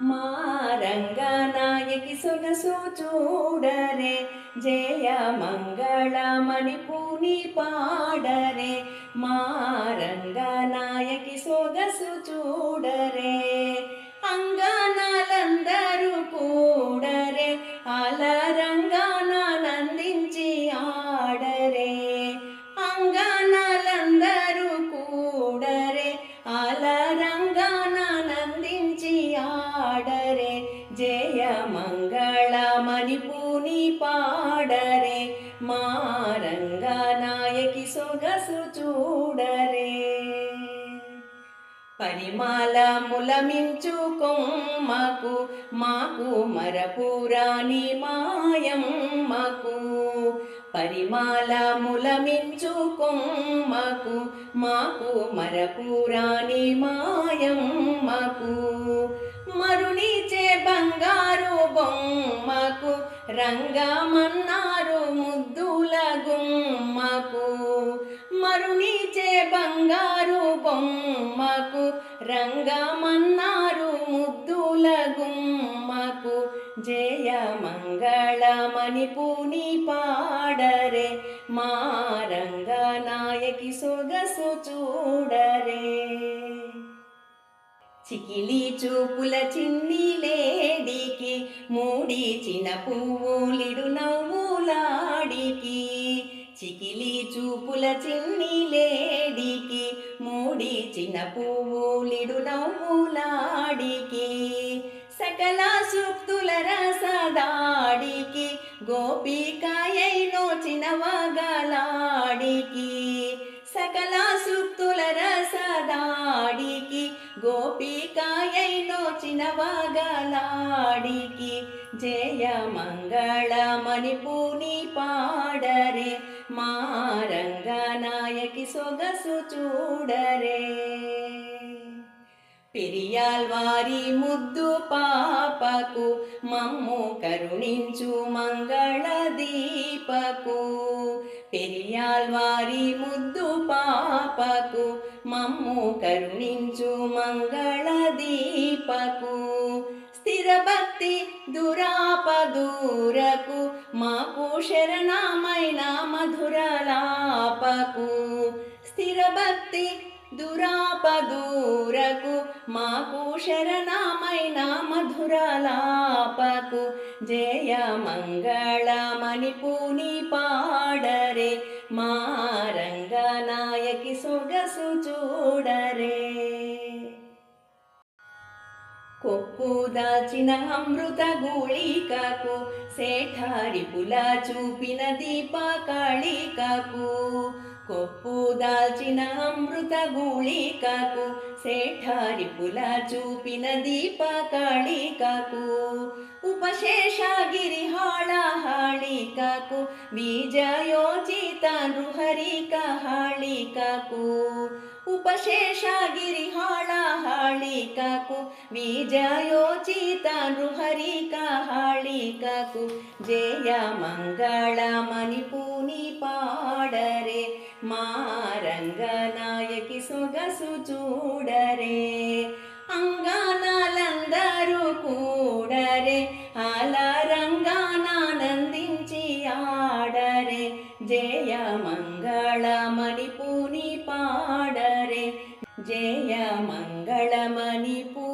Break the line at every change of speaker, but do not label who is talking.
మా రంగనాయకి సొగసు చూడరే జయ మంగళమణి పూని పాడరే మా రంగనాయకి సొగసు చూడరే సొగసు చూడరే. పరిమాల ములమించు కొమ్మకు మాకు మరపురాణి మాయమ్మకు. పరిమాల ములమించు కొమ్మకు మాకు మరపురాణి మాయమ్మకు. మరునిచే బంగారు బొమ్మకు రంగమన్నారు ముద్దుల గుమ్మకు. మరునిచే బంగారు బొమ్మకు రంగమన్నారు ముద్దుల గుమ్మకు. జయ మంగళమణి పూని పాడరే మా రంగనాయకి సొగసు చూడరే. చికిలి చూపుల చిన్ని లేడి మూడిచిన పువ్వులిడు నవ్వులాడికి చికిలి చూపుల చిన్ని లేడికి మూడిచిన పువ్వులిడు నవ్వులాడికి సకల సూక్తుల రసదాడికి గోపికాయై నోచిన వగలాడికి సకల సూక్తుల రసదాడికి గోపికాయ గోపికాయైనో వాగలాడికి జయ మంగళమణి పూని పాడరే మా రంగనాయకి సొగసు చూడరే. పెరియాల్వారి ముద్దు పాపకు మమ్ము కరుణించు మంగళ దీపకు పెరియాల్వారి ముద్దు పాపకు మమ్ము కరుణించు మంగళ దీపకు. స్థిరభక్తి దురాపదూరకు మాకు శరణమైన మధురలాపకు స్థిరభక్తి దురాపదూరకు మాకు శరణమైన మధురలాపకు జయ మంగళమణి పూని పాడరే మారంగనాయకి సొగసు చూడరే. కొప్పు దాచిన అమృత గూళికకు సేఠారిపుల చూపిన దీప కాళికకు కొప్పు దాల్చిన అమృత గూళికకు సేఠారిపుల చూపిన దీప కాళికకు ఉపశేషగిరి హాళహాళికకు బీజయోచిత నృహరిక హాళికకు ఉపశేషగిరి హాళహాళికకు బీజయోచిత నృహరిక హాళికకు జయ మంగళమణి పూని పాడరే మా రంగనాయకి సొగసు చూడరే అంగానాలందరూ కూడరే అలా రంగానందించి ఆడరే జయ మంగళమణి పూని పాడరే జయ మంగళమణి పూని